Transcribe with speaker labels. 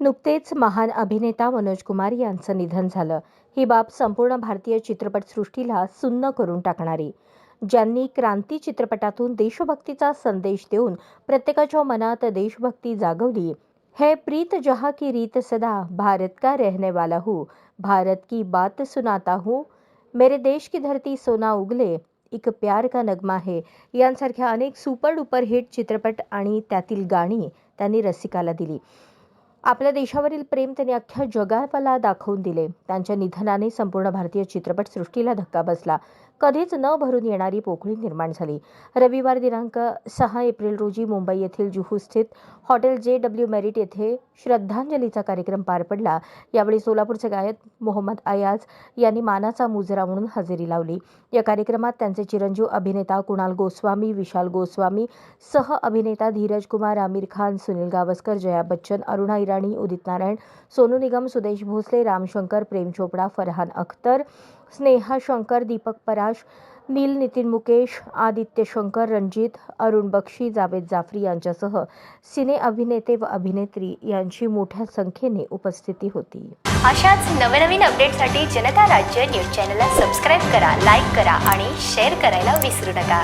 Speaker 1: नुकतेच महान अभिनेता मनोज कुमार यांचं निधन झालं. ही बाब संपूर्ण भारतीय चित्रपटसृष्टीला सुन्न करून टाकणारी. ज्यांनी क्रांती चित्रपटातून देशभक्तीचा संदेश देऊन प्रत्येकाच्या मनात देशभक्ती जागवली है प्रीत जहाँ की रीत सदा भारत का रहने वाला हूँ? भारत की बात सुनाता हूँ? मेरे देश की धरती सोना उगले एक प्यार का नगमा है. यांसारख्या अनेक सुपर डुपर हिट चित्रपट आणि त्यातील गाणी त्यांनी रसिकाला दिली. आपल्या देशावरील प्रेम त्यांनी अख्ख्या जगाला दाखवून दिले. त्यांच्या निधनाने संपूर्ण भारतीय चित्रपटसृष्टीला धक्का बसला. कधीच न भरून येणारी पोकळी निर्माण झाली. रविवार दिनांक सहा एप्रिल रोजी मुंबई येथील जुहू स्थित हॉटेल जे डब्ल्यू मेरिट येथे श्रद्धांजलीचा कार्यक्रम पार पडला. यावेळी सोलापूरचे गायक मोहम्मद अयाज यांनी मानाचा मुजरा म्हणून हजेरी लावली. या कार्यक्रमात त्यांचे चिरंजीव अभिनेता कुणाल गोस्वामी विशाल गोस्वामी सह अभिनेता धीरज कुमार आमिर खान सुनील गावस्कर जया बच्चन अरुणा इराणी उदित नारायण सोनू निगम सुदेश भोसले रामशंकर प्रेम चोपडा फरहान अख्तर स्नेहा शंकर दीपक पराश नील नितीन मुकेश आदित्य शंकर रणजित अरुण बक्षी जावेद जाफरी यांच्यासह सिने अभिनेते व अभिनेत्री यांची मोठ्या संख्येने उपस्थिती होती.
Speaker 2: अशाच नवनवीन अपडेटसाठी जनता राज्य न्यूज चॅनलला सबस्क्राईब करा लाईक करा आणि शेअर करायला विसरू नका.